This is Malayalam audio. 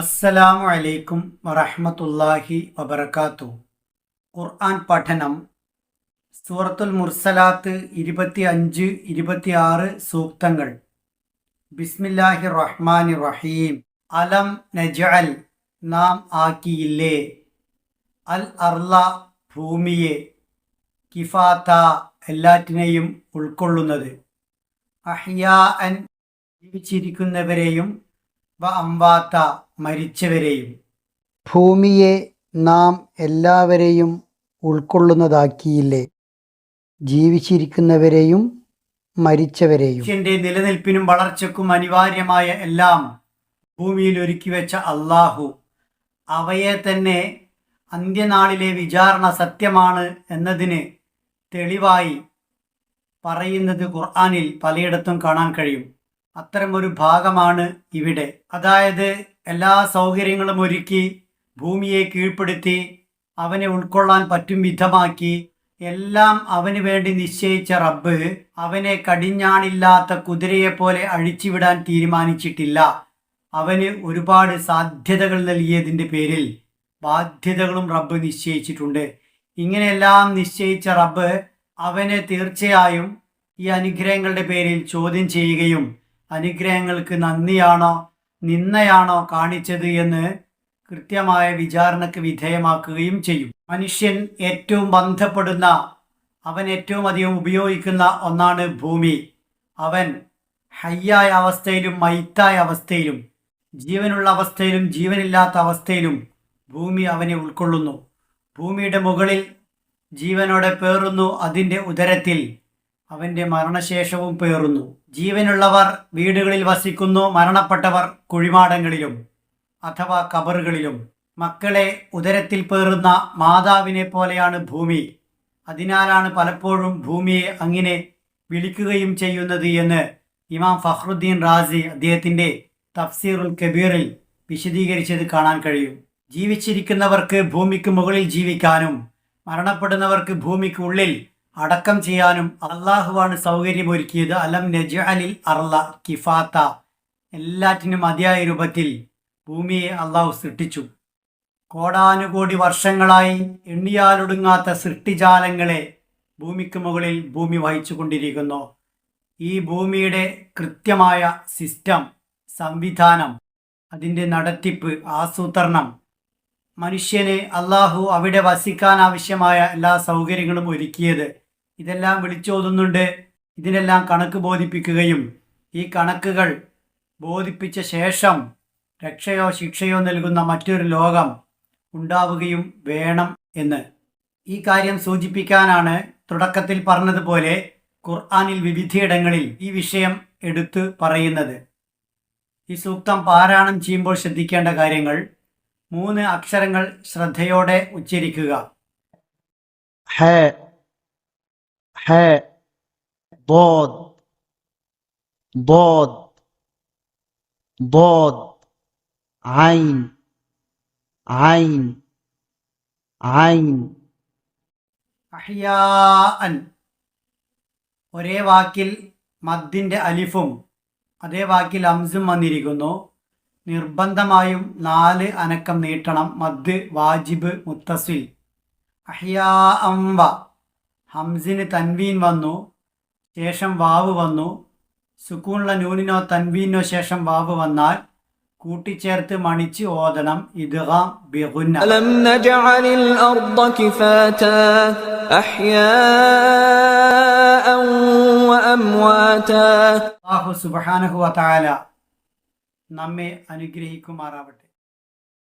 അസ്സലാമു അലൈക്കും വറഹ്മത്തുള്ളാഹി വബറകാത്തു. ഖുർആൻ പഠനം സൂറത്തുൽ മുർസലാത്ത് ഇരുപത്തി അഞ്ച് ഇരുപത്തി ആറ് സൂക്തങ്ങൾ. ബിസ്മില്ലാഹി റഹ്മാനി റഹീം അലം നജ്അൽ നാം ആക്കിയില്ലേ? അൽ അർല ഭൂമിയെ. കിഫാത്ത എല്ലാറ്റിനെയും ഉൾക്കൊള്ളുന്നത്. അഹ്യാ അൻ ജീവിച്ചിരിക്കുന്നവരെയും വ അംവാത്ത. മരിച്ചവരെയും ഭൂമിയെ നാം എല്ലാവരെയും ഉൾക്കൊള്ളുന്നതാക്കിയില്ലേ? ജീവിച്ചിരിക്കുന്നവരെയും മരിച്ചവരെയും. മനുഷ്യന്റെ നിലനിൽപ്പിനും വളർച്ചയ്ക്കും അനിവാര്യമായ എല്ലാം ഭൂമിയിൽ ഒരുക്കി വെച്ച അള്ളാഹു അവയെ തന്നെ അന്ത്യനാളിലെ വിചാരണ സത്യമാണ് എന്നതിന് തെളിവായി പറയുന്നത് ഖുർആാനിൽ പലയിടത്തും കാണാൻ കഴിയും. അത്തരമൊരു ഭാഗമാണ് ഇവിടെ. അതായത് എല്ലാ സൗകര്യങ്ങളും ഒരുക്കി ഭൂമിയെ കീഴ്പ്പെടുത്തി അവനെ ഉൾക്കൊള്ളാൻ പറ്റും വിധമാക്കി എല്ലാം അവന് വേണ്ടി നിശ്ചയിച്ച റബ്ബ് അവനെ കടിഞ്ഞാണില്ലാത്ത കുതിരയെപ്പോലെ അഴിച്ചുവിടാൻ തീരുമാനിച്ചിട്ടില്ല. അവന് ഒരുപാട് സാധ്യതകൾ നൽകിയതിന്റെ പേരിൽ ബാധ്യതകളും റബ്ബ് നിശ്ചയിച്ചിട്ടുണ്ട്. ഇങ്ങനെയെല്ലാം നിശ്ചയിച്ച റബ്ബ് അവനെ തീർച്ചയായും ഈ അനുഗ്രഹങ്ങളുടെ പേരിൽ ചോദ്യം ചെയ്യുകയും അനുഗ്രഹങ്ങൾക്ക് നന്ദിയാണോ നിന്നയാണോ കാണിച്ചത് എന്ന് കൃത്യമായ വിചാരണക്ക് വിധേയമാക്കുകയും ചെയ്യും. മനുഷ്യൻ ഏറ്റവും ബന്ധപ്പെടുന്ന അവൻ ഏറ്റവും അധികം ഉപയോഗിക്കുന്ന ഒന്നാണ് ഭൂമി. അവൻ ഹയ്യായ അവസ്ഥയിലും മൈത്തായ അവസ്ഥയിലും ജീവനുള്ള അവസ്ഥയിലും ജീവനില്ലാത്ത അവസ്ഥയിലും ഭൂമി അവനെ ഉൾക്കൊള്ളുന്നു. ഭൂമിയുടെ മുകളിൽ ജീവനോടെ പേറുന്നു. അതിന്റെ ഉദരത്തിൽ അവന്റെ മരണശേഷവും പേറുന്നു. ജീവനുള്ളവർ വീടുകളിൽ വസിക്കുന്നു മരണപ്പെട്ടവർ കുഴിമാടങ്ങളിലും അഥവാ കബറുകളിലും. മക്കളെ ഉദരത്തിൽ പേറുന്ന മാതാവിനെ പോലെയാണ് ഭൂമി. അതിനാലാണ് പലപ്പോഴും ഭൂമിയെ അങ്ങനെ വിളിക്കുകയും ചെയ്യുന്നത് എന്ന് ഇമാം ഫഹ്റുദ്ദീൻ റാസി അദ്ദേഹത്തിന്റെ തഫ്സീറുൽ കബീറിൽ വിശദീകരിച്ചത് കാണാൻ കഴിയും. ജീവിച്ചിരിക്കുന്നവർക്ക് ഭൂമിക്ക് മുകളിൽ ജീവിക്കാനും മരണപ്പെടുന്നവർക്ക് ഭൂമിക്ക് ഉള്ളിൽ അടക്കം ചെയ്യാനും അള്ളാഹുവാണ് സൗകര്യമൊരുക്കിയത്. അലം നജ്അലിൽ അർല കിഫാത്ത. എല്ലാറ്റിനും മതിയായ രൂപത്തിൽ ഭൂമിയെ അള്ളാഹു സൃഷ്ടിച്ചു. കോടാനുകോടി വർഷങ്ങളായി എണ്ണിയാലൊടുങ്ങാത്ത സൃഷ്ടിജാലങ്ങളെ ഭൂമിക്ക് മുകളിൽ ഭൂമി വഹിച്ചു കൊണ്ടിരിക്കുന്നു ഈ ഭൂമിയുടെ കൃത്യമായ സിസ്റ്റം സംവിധാനം അതിന്റെ നടത്തിപ്പ് ആസൂത്രണം മനുഷ്യനെ അള്ളാഹു അവിടെ വസിക്കാൻ ആവശ്യമായ എല്ലാ സൗകര്യങ്ങളും ഒരുക്കിയത് ഇതെല്ലാം വിളിച്ചോതുന്നുണ്ട്. ഇതിനെല്ലാം കണക്ക് ബോധിപ്പിക്കുകയും ഈ കണക്കുകൾ ബോധിപ്പിച്ച ശേഷം രക്ഷയോ ശിക്ഷയോ നൽകുന്ന മറ്റൊരു ലോകം ഉണ്ടാവുകയും വേണം എന്ന്. ഈ കാര്യം സൂചിപ്പിക്കാനാണ് തുടക്കത്തിൽ പറഞ്ഞതുപോലെ ഖുർആാനിൽ വിവിധയിടങ്ങളിൽ ഈ വിഷയം എടുത്തു പറയുന്നത്. ഈ സൂക്തം പാരായണം ചെയ്യുമ്പോൾ ശ്രദ്ധിക്കേണ്ട കാര്യങ്ങൾ മൂന്ന് അക്ഷരങ്ങൾ ശ്രദ്ധയോടെ ഉച്ചരിക്കുക. ഹ ബോധ് ബോധ് ബോധ് ഐൻ ഐൻ ഐൻ അഹ്യാൻ. ഒരേ വാക്കിൽ മദ്ദിന്റെ അലിഫും അതേ വാക്കിൽ അംസും വന്നിരിക്കുന്നു. നിർബന്ധമായും നാല് അനക്കം നീട്ടണം. മദ് വാജിബ് മുത്തസിൽ. അഹ്യാ അംവ. ഹംസിന് തൻവീൻ വന്നു. ശേഷം വാവ് വന്നു. സുക്കൂണുള്ള നൂനിനോ തൻവീനോ ശേഷം വാവ് വന്നാൽ കൂട്ടിച്ചേർത്ത് മണിച്ച് ഓതണം. ഇദ്ഗാം ബിഗുന്ന. അലം നജഅലിൽ അർദ കിഫാത അഹ്യാഅൻ വ അംവാത അല്ലാഹു സുബ്ഹാനഹു വതആല നമ്മെ അനുഗ്രഹിക്കുമാറാവട്ടെ.